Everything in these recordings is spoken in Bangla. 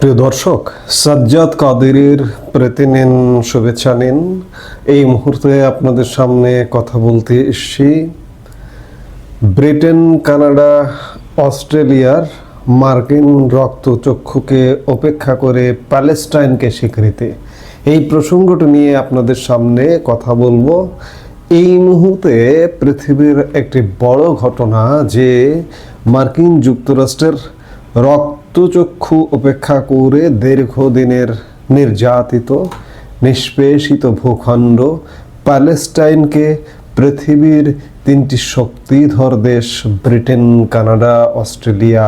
প্রিয় দর্শক, সাজ্জাদ কাদেরের প্রতি নিন শুভেচ্ছা নিন। এই মুহূর্তে আপনাদের সামনে কথা বলতে এসছি ব্রিটেন, কানাডা, অস্ট্রেলিয়ার মার্কিন রক্তচক্ষুকে উপেক্ষা করে প্যালেস্টাইনকে স্বীকৃতি। এই প্রসঙ্গটি নিয়ে আপনাদের সামনে কথা বলব। এই মুহূর্তে পৃথিবীর একটি বড় ঘটনা যে মার্কিন যুক্তরাষ্ট্রের রক্তচক্ষু উপেক্ষা করে দীর্ঘদিনের নির্যাতিত, নিষ্পেষিত ভূখণ্ড প্যালেস্টাইনকে পৃথিবীর তিনটি শক্তিধর দেশ ব্রিটেন, কানাডা, অস্ট্রেলিয়া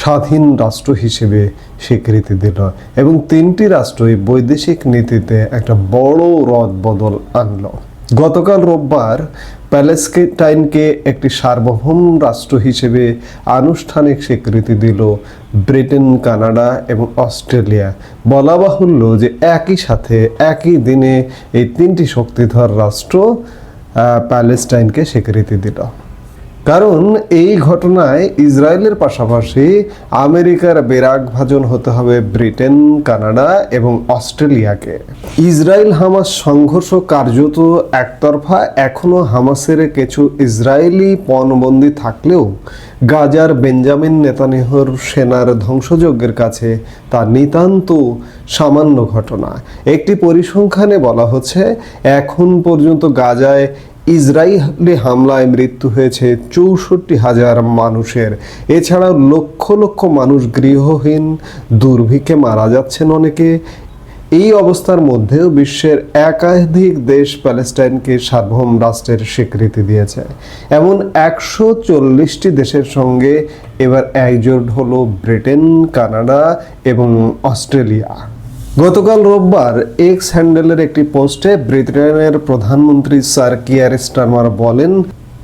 স্বাধীন রাষ্ট্র হিসেবে স্বীকৃতি দিল এবং তিনটি রাষ্ট্রই বৈদেশিক নীতিতে একটা বড় রদ বদল আনলো। গতকাল রোববার প্যালেস্টাইনকে একটি সার্বভৌম রাষ্ট্র হিসেবে আনুষ্ঠানিক স্বীকৃতি দিল ব্রিটেন, কানাডা এবং অস্ট্রেলিয়া। বলা বাহুল্য যে একই সাথে একই দিনে এই তিনটি শক্তিধর রাষ্ট্র প্যালেস্টাইনকে স্বীকৃতি দিল। কারণ এই ঘটনায় ইসরায়েলের পাশাপাশি আমেরিকার বেরাগ ভাজন হতে হবে ব্রিটেন, কানাডা এবং অস্ট্রেলিয়াকে। ইসরায়েল হামাস সংঘর্ষ কার্যত একতরফা। এখনও হামাসের কিছু ইসরায়েলি পণবন্দি থাকলেও গাজার বেঞ্জামিন নেতানিহর সেনার ধ্বংসযজ্ঞের কাছে তা নিতান্ত সামান্য ঘটনা। একটি পরিসংখ্যানে বলা হচ্ছে, এখন পর্যন্ত গাজায় ইসরায়েলি হামলায় মৃত্যু হয়েছে চৌষট্টি হাজার মানুষের। এছাড়াও লক্ষ লক্ষ মানুষ গৃহহীন, দুর্ভিক্ষে মারা যাচ্ছেন অনেকে। এই অবস্থার মধ্যেও বিশ্বের একাধিক দেশ প্যালেস্টাইনকে সার্বভৌম রাষ্ট্রের স্বীকৃতি দিয়েছে। এমন একশো চল্লিশটি দেশের সঙ্গে এবার একজোট হলো ব্রিটেন, কানাডা এবং অস্ট্রেলিয়া। গতকাল রোববার এক্স হ্যান্ডেলের একটি পোস্টে ব্রিটেনের প্রধানমন্ত্রী স্যার কিয়ার স্টারমার বলেন,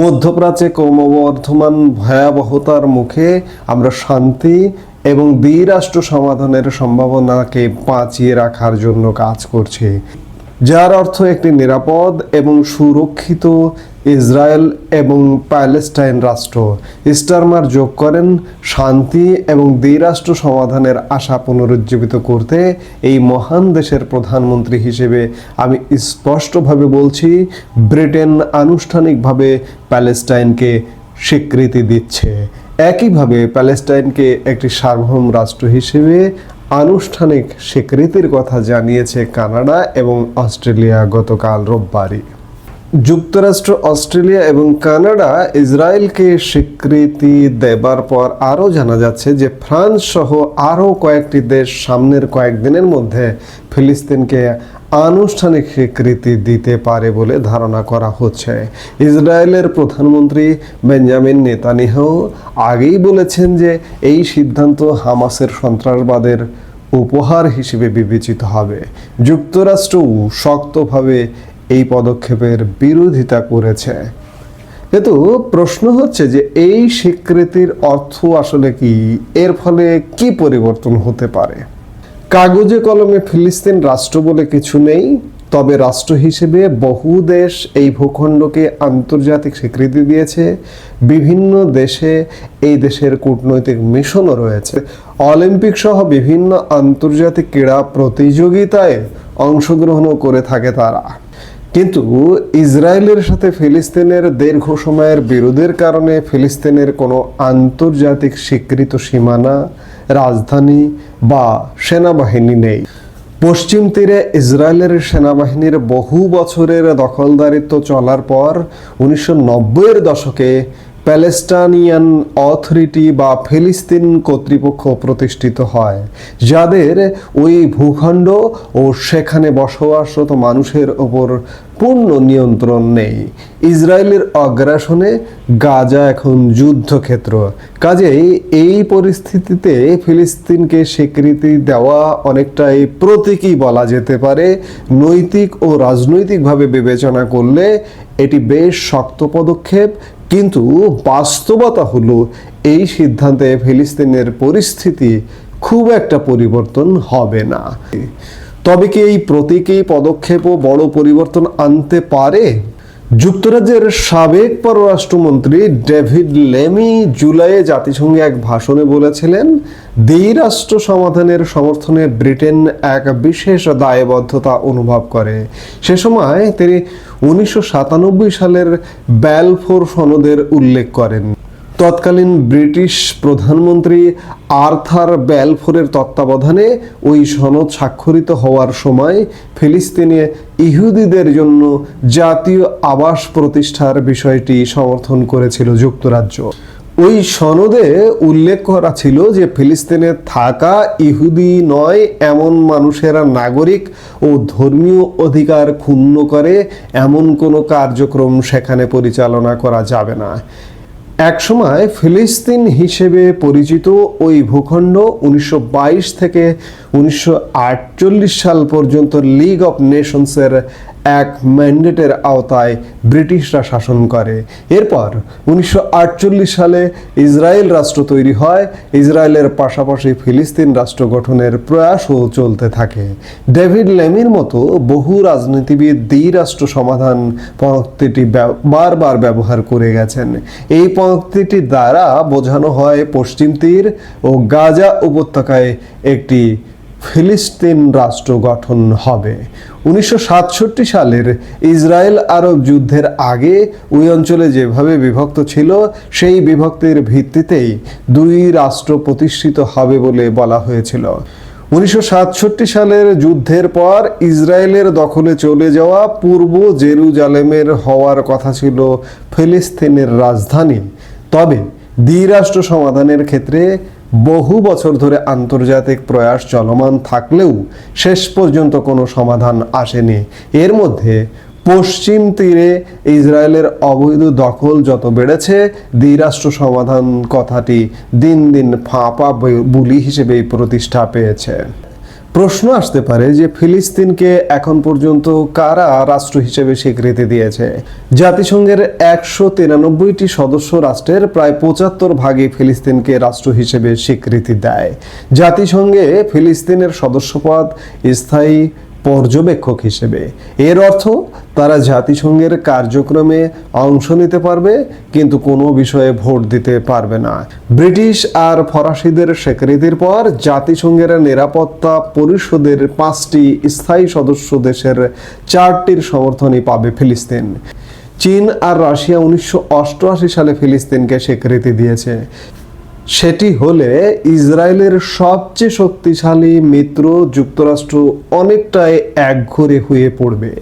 মধ্যপ্রাচ্যে ক্রমবর্ধমান ভয়াবহতার মুখে আমরা শান্তি এবং দ্বিরাষ্ট্র সমাধানের সম্ভাবনাকে বাঁচিয়ে রাখার জন্য কাজ করছি। যার অর্থ একটি নিরাপদ এবং সুরক্ষিত ইসরায়েল এবং প্যালেস্টাইন রাষ্ট্র। স্টারমার যোগ করেন শান্তি এবং দ্বিরাষ্ট্র সমাধানের আশা পুনরুজ্জীবিত করতে এই মহান দেশের প্রধানমন্ত্রী হিসেবে আমি স্পষ্টভাবে বলছি, ব্রিটেন আনুষ্ঠানিকভাবে প্যালেস্টাইনকে স্বীকৃতি দিচ্ছে। একইভাবে প্যালেস্টাইনকে একটি সার্বভৌম রাষ্ট্র হিসেবে আনুষ্ঠানিক স্বীকৃতির কথা জানিয়েছে কানাডা এবং অস্ট্রেলিয়া গতকাল রোববারই। যুক্তরাষ্ট্র, অস্ট্রেলিয়া এবং কানাডা ইসরায়েলকে স্বীকৃতি দেবার পর আরও জানা যাচ্ছে যে ফ্রান্স সহ আরও কয়েকটি দেশ সামনের কয়েকদিনের মধ্যে ফিলিস্তিনকে আনুষ্ঠানিক স্বীকৃতি দিতে পারে বলে ধারণা করা হচ্ছে। ইসরায়েলের প্রধানমন্ত্রী বেঞ্জামিন নেতানিয়াহু আগেই বলেছেন যে এই সিদ্ধান্ত হামাসের সন্ত্রাসবাদের উপহার হিসেবে বিবেচিত হবে। যুক্তরাষ্ট্রও শক্তভাবে এই পদক্ষেপের বিরোধিতা করেছে। কিন্তু প্রশ্ন হচ্ছে যে এই স্বীকৃতির অর্থ আসলে কি? এর ফলে কি পরিবর্তন হতে পারে? কাগজে কলমে ফিলিস্তিন রাষ্ট্র বলে কিছু নেই, তবে রাষ্ট্র হিসেবে বহু দেশ এই ভূখণ্ডকে আন্তর্জাতিক স্বীকৃতি দিয়েছে। বিভিন্ন দেশে এই দেশের কূটনৈতিক মিশনও রয়েছে। অলিম্পিক সহ বিভিন্ন আন্তর্জাতিক ক্রীড়া প্রতিযোগিতায় অংশগ্রহণও করে থাকে তারা। কিন্তু ইসরায়েলের সাথে ফিলিস্তিনের দীর্ঘ সময়ের বিরোধের কারণে ফিলিস্তিনের কোনো আন্তর্জাতিক স্বীকৃত সীমানা রাজধানী বা সেনাবাহিনী নেই। পশ্চিম তীরে ইসরায়েলের সেনাবাহিনীর বহু বছরের দখলদারিত্ব চলার পর উনিশশো নব্বইয়ের দশকে প্যালেস্টানিয়ান অথরিটি বা ফিলিস্তিন কর্তৃপক্ষ প্রতিষ্ঠিত হয়, যাদের ওই ভূখণ্ড ও সেখানে বসবাসরত মানুষের ওপর পূর্ণ নিয়ন্ত্রণ নেই। ইসরায়েলের অগ্রাসনে গাজা এখন যুদ্ধক্ষেত্র। কাজেই এই পরিস্থিতিতে ফিলিস্তিনকে স্বীকৃতি দেওয়া অনেকটাই প্রতীকী বলা যেতে পারে। নৈতিক ও রাজনৈতিকভাবে বিবেচনা করলে এটি বেশ শক্ত পদক্ষেপ। কিন্তু বাস্তবতা হলো এই সিদ্ধান্তে ফিলিস্তিনের পরিস্থিতি খুব একটা পরিবর্তন হবে না। তবে কি এই প্রতীকী পদক্ষেপও বড় পরিবর্তন আনতে পারে? যুক্তরাজ্যের সাবেক পররাষ্ট্রমন্ত্রী ডেভিড লেমি জুলাইয়ে জাতিসংঘে এক ভাষণে বলেছিলেন, দ্বিরাষ্ট্র সমাধানের সমর্থনে ব্রিটেন এক বিশেষ দায়বদ্ধতা অনুভব করে। সে সময় তিনি উনিশশো সাতানব্বই সালের ব্যালফোর সনদের উল্লেখ করেন। তৎকালীন ব্রিটিশ প্রধানমন্ত্রী আর্থার ব্যালফোরের তত্ত্বাবধানে ওই সনদ স্বাক্ষরিত হওয়ার সময় ফিলিস্তিনে ইহুদিদের জন্য জাতীয় আবাস প্রতিষ্ঠার বিষয়টি সমর্থন করেছিল যুক্তরাজ্য। ওই সনদে উল্লেখ করা ছিল যে ফিলিস্তিনে থাকা ইহুদি নয়, এমন মানুষেরা নাগরিক ও ধর্মীয় অধিকার ক্ষুণ্ণ করে, এমন কোনো কার্যক্রম সেখানে পরিচালনা করা যাবে না। একসময় ফিলিস্তিন হিসেবে পরিচিত ওই ভূখণ্ড উনিশশো বাইশ থেকে উনিশশো আটচল্লিশ সাল পর্যন্ত লিগ অফ নেশনসের এক ম্যান্ডেটের আওতায় ব্রিটিশরা শাসন করে। এরপর উনিশশো আটচল্লিশ সালে ইসরায়েল রাষ্ট্র তৈরি হয়। ইসরায়েলের পাশাপাশি ফিলিস্তিন রাষ্ট্র গঠনের প্রয়াসও চলতে থাকে। ডেভিড লেমির মতো বহু রাজনীতিবিদ দ্বি রাষ্ট্র সমাধান পঙ্ক্তিটি বারবার ব্যবহার করে গেছেন। এই পঙ্ক্তিটি দ্বারা বোঝানো হয় পশ্চিম তীর ও গাজা উপত্যকায় একটি ফিলিস্তিন রাষ্ট্র গঠন হবে। উনিশশো সাতষট্টি সালের ইসরায়েল আরব যুদ্ধের আগে ওই অঞ্চলে যেভাবে বিভক্ত ছিল, সেই বিভক্তির ভিত্তিতেই দুই রাষ্ট্র প্রতিষ্ঠিত হবে বলে বলা হয়েছিল। উনিশশো সাতষট্টি সালের যুদ্ধের পর ইসরায়েলের দখলে চলে যাওয়া পূর্ব জেরুজালেমের হওয়ার কথা ছিল ফিলিস্তিনের রাজধানী। তবে দ্বিরাষ্ট্র সমাধানের ক্ষেত্রে বহু বছর ধরে আন্তর্জাতিক প্রয়াস চলমান থাকলেও শেষ পর্যন্ত কোনো সমাধান আসেনি। এর মধ্যে পশ্চিম তীরে ইসরায়েলের অবৈধ দখল যত বেড়েছে, দ্বিরাষ্ট্র সমাধান কথাটি দিন দিন ফাঁপা বুলি হিসেবেই প্রতিষ্ঠা পেয়েছে। প্রশ্ন আসতে পারে যে ফিলিস্তিনকে এখন পর্যন্ত কারা রাষ্ট্র হিসেবে স্বীকৃতি দিয়েছে? জাতিসংঘের একশো তিরানব্বইটি সদস্য রাষ্ট্রের প্রায় পঁচাত্তর ভাগে ফিলিস্তিনকে রাষ্ট্র হিসেবে স্বীকৃতি দেয়। জাতিসংঘে ফিলিস্তিনের সদস্যপদ স্থায়ী পর্যবেক্ষক হিসেবে। এর অর্থ, তারা জাতিসংঘের কার্যক্রমে অংশ নিতে পারবে, কিন্তু কোনো বিষয়ে ভোট দিতে পারবে না। ব্রিটিশ আর ফরাসিদের স্বীকৃতির পর জাতিসংঘের নিরাপত্তা পরিষদের পাঁচটি স্থায়ী সদস্য দেশের চারটির সমর্থনই পাবে ফিলিস্তিন। চীন আর রাশিয়া উনিশশো অষ্টআশি সালে ফিলিস্তিনকে স্বীকৃতি দিয়েছে। সেটি হলে ইসরায়েলের সবচেয়ে শক্তিশালী মিত্র যুক্তরাষ্ট্র অনেকটাই একঘরে হয়ে পড়বে।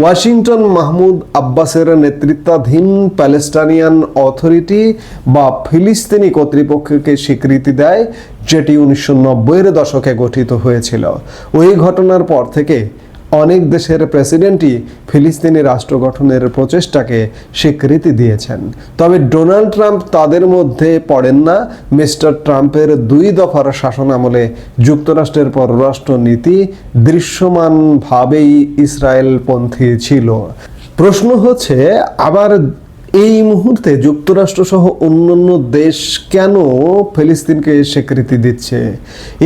ওয়াশিংটন মাহমুদ আব্বাসের নেতৃত্বাধীন প্যালেস্টানিয়ান অথরিটি বা ফিলিস্তিনি কর্তৃপক্ষকে স্বীকৃতি দেয়, যেটি উনিশশো নব্বইয়ের দশকে গঠিত হয়েছিল। ওই ঘটনার পর থেকে অনেক দেশের প্রেসিডেন্টই ফিলিস্তিনি রাষ্ট্র গঠনের প্রচেষ্টাকে স্বীকৃতি দিয়েছেন। তবে ডোনাল্ড ট্রাম্প তাদের মধ্যে পড়েন না। মিস্টার ট্রাম্পের দুই দফার শাসন আমলে যুক্তরাষ্ট্রের পররাষ্ট্র নীতি দৃশ্যমানভাবেই ইসরায়েলপন্থী ছিল। প্রশ্ন হচ্ছে, আবার এই মুহূর্তে যুক্তরাষ্ট্র সহ অন্যান্য দেশ কেন ফিলিস্তিনকে স্বীকৃতি দিচ্ছে?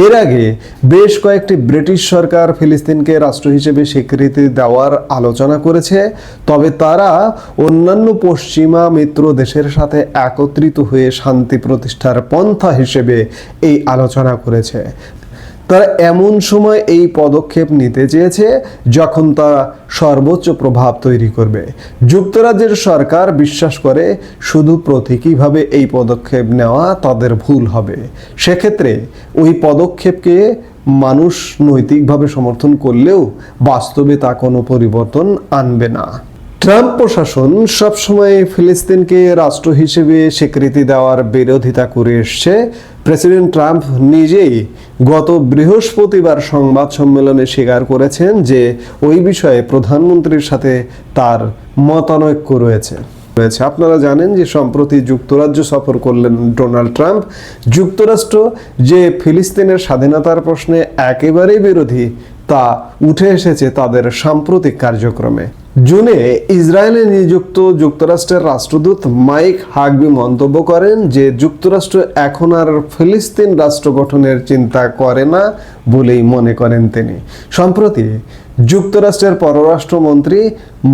এর আগে বেশ কয়েকটি ব্রিটিশ সরকার ফিলিস্তিনকে রাষ্ট্র হিসেবে স্বীকৃতি দেওয়ার আলোচনা করেছে, তবে তারা অন্যান্য পশ্চিমা মিত্র দেশের সাথে একত্রিত হয়ে শান্তি প্রতিষ্ঠার পন্থা হিসেবে এই আলোচনা করেছে। তারা এমন সময় এই পদক্ষেপ নিতে চেয়েছে যখন তারা সর্বোচ্চ প্রভাব তৈরি করবে। যুক্তরাজ্যের সরকার বিশ্বাস করে শুধু প্রতীকীভাবে এই পদক্ষেপ নেওয়া তাদের ভুল হবে। সেক্ষেত্রে ওই পদক্ষেপকে মানুষ নৈতিকভাবে সমর্থন করলেও বাস্তবে তা কোনো পরিবর্তন আনবে না। ট্রাম্প প্রশাসন সবসময় ফিলিস্তিনকে রাষ্ট্র হিসেবে স্বীকৃতি দেওয়ার বিরোধিতা করে এসছে। প্রেসিডেন্ট ট্রাম্প নিজেই গত বৃহস্পতিবার সংবাদ সম্মেলনে স্বীকার করেছেন যে ওই বিষয়ে প্রধানমন্ত্রীর সাথে তার মতানৈক্য রয়েছে। রয়েছে। আপনারা জানেন যে সম্প্রতি যুক্তরাজ্য সফর করলেন ডোনাল্ড ট্রাম্প। যুক্তরাষ্ট্র যে ফিলিস্তিনের স্বাধীনতার প্রশ্নে একেবারেই বিরোধী, তা উঠে এসেছে তাদের সাম্প্রতিক কার্যক্রমে। জুনে ইসরায়েলে নিযুক্ত যুক্তরাষ্ট্রের রাষ্ট্রদূত মাইক হাগবি মন্তব্য করেন যে যুক্তরাষ্ট্র এখন আর ফিলিস্তিন রাষ্ট্র গঠনের চিন্তা করে না বলেই মনে করেন তিনি। সম্প্রতি যুক্তরাষ্ট্রের পররাষ্ট্রমন্ত্রী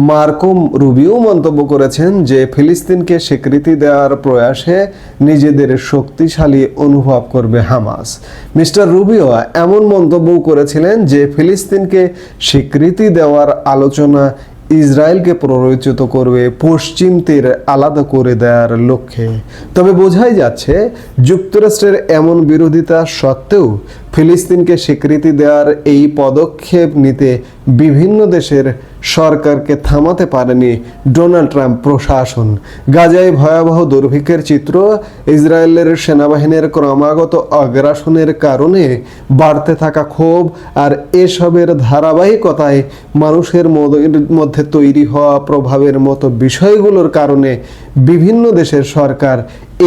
মার্কোম রুবিও মন্তব্য করেছেন যে ফিলিস্তিনকে স্বীকৃতি দেওয়ার প্রয়াসে নিজেদের শক্তিশালী অনুভব করবে হামাস। মিস্টার রুবিও এমন মন্তব্য করেছিলেন যে ফিলিস্তিনকে স্বীকৃতি দেওয়ার আলোচনা ইসরায়েলকে প্ররোচিত করবে, পশ্চিম তীর আলাদা করে দেওয়ার লক্ষ্যে। তবে বোঝাই যাচ্ছে, যুক্তরাষ্ট্রের এমন বিরোধিতা সত্ত্বেও ফিলিস্তিনকে স্বীকৃতি দেওয়ার এই পদক্ষেপ নিতে বিভিন্ন দেশের সরকারকে থামাতে পারেনি ডোনাল্ড ট্রাম্প প্রশাসন। গাজায় ভয়াবহ দুর্ভিক্ষের চিত্র ইসরায়েলের সেনাবাহিনীর ক্রমাগত আগ্রাসনের কারণে বাড়তে থাকা ক্ষোভ আর এসবের ধারাবাহিকতায় মানুষের মধ্যে তৈরি হওয়া প্রভাবের মতো বিষয়গুলোর কারণে বিভিন্ন দেশের সরকার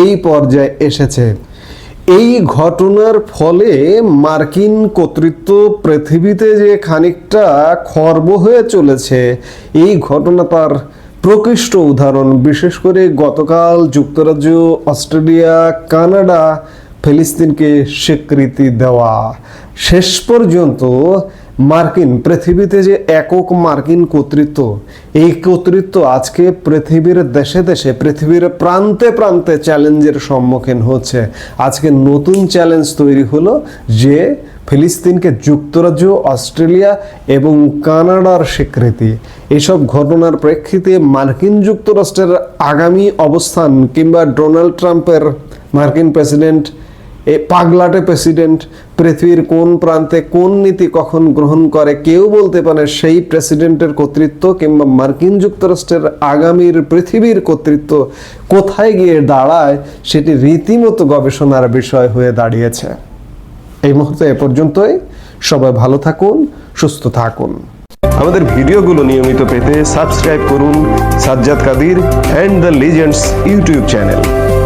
এই পর্যায়ে এসেছে। এই ঘটনার ফলে মার্কিন কর্তৃত্ব পৃথিবীতে যে খানিকটা খর্ব হয়ে চলেছে, এই ঘটনা তার প্রকৃষ্ট উদাহরণ। বিশেষ করে গতকাল যুক্তরাজ্য, অস্ট্রেলিয়া, কানাডা, ফিলিস্তিনকে স্বীকৃতি দেওয়া। শেষ পর্যন্ত মার্কিন পৃথিবীতে যে একক মার্কিন কর্তৃত্ব, এই কর্তৃত্ব আজকে পৃথিবীর দেশে দেশে, পৃথিবীর প্রান্তে প্রান্তে চ্যালেঞ্জের সম্মুখীন হচ্ছে। আজকে নতুন চ্যালেঞ্জ তৈরি হলো যে ফিলিস্তিনকে যুক্তরাজ্য, অস্ট্রেলিয়া এবং কানাডার স্বীকৃতি। এসব ঘটনার প্রেক্ষিতে মার্কিন যুক্তরাষ্ট্রের আগামী অবস্থান কিংবা ডোনাল্ড ট্রাম্পের মার্কিন প্রেসিডেন্ট এ পাগলাটে প্রেসিডেন্ট পৃথিবীর কোন প্রান্তে কোন নীতি কখন গ্রহণ করে কেউ বলতে পারে সেই প্রেসিডেন্টের কর্তৃত্ব কিংবা মার্কিন যুক্তরাষ্ট্রের আগামীর পৃথিবীর কর্তৃত্ব কোথায় গিয়ে দাঁড়ায় সেটি রীতিমতো গবেষণার বিষয় হয়ে দাঁড়িয়েছে। এই মুহূর্তে এ পর্যন্তই। সবাই ভালো থাকুন, সুস্থ থাকুন। আমাদের ভিডিওগুলো নিয়মিত পেতে সাবস্ক্রাইব করুন Sajjad Kadir and the legends YouTube channel.